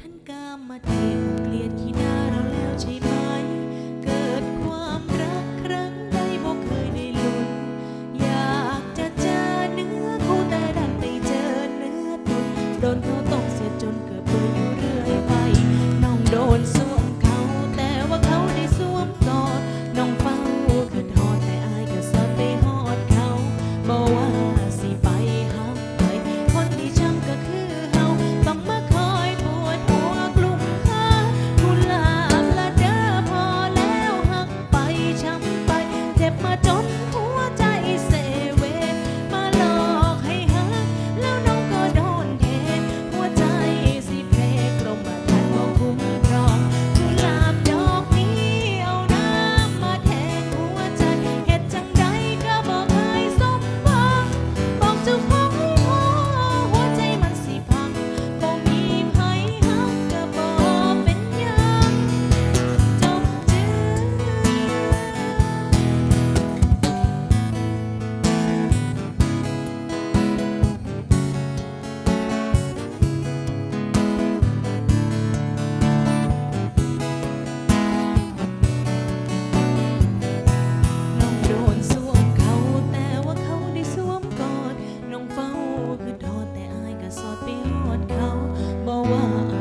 ท่านกามาเทเกลียดขี้หน้าเราแล้วใช่ไหม Wow.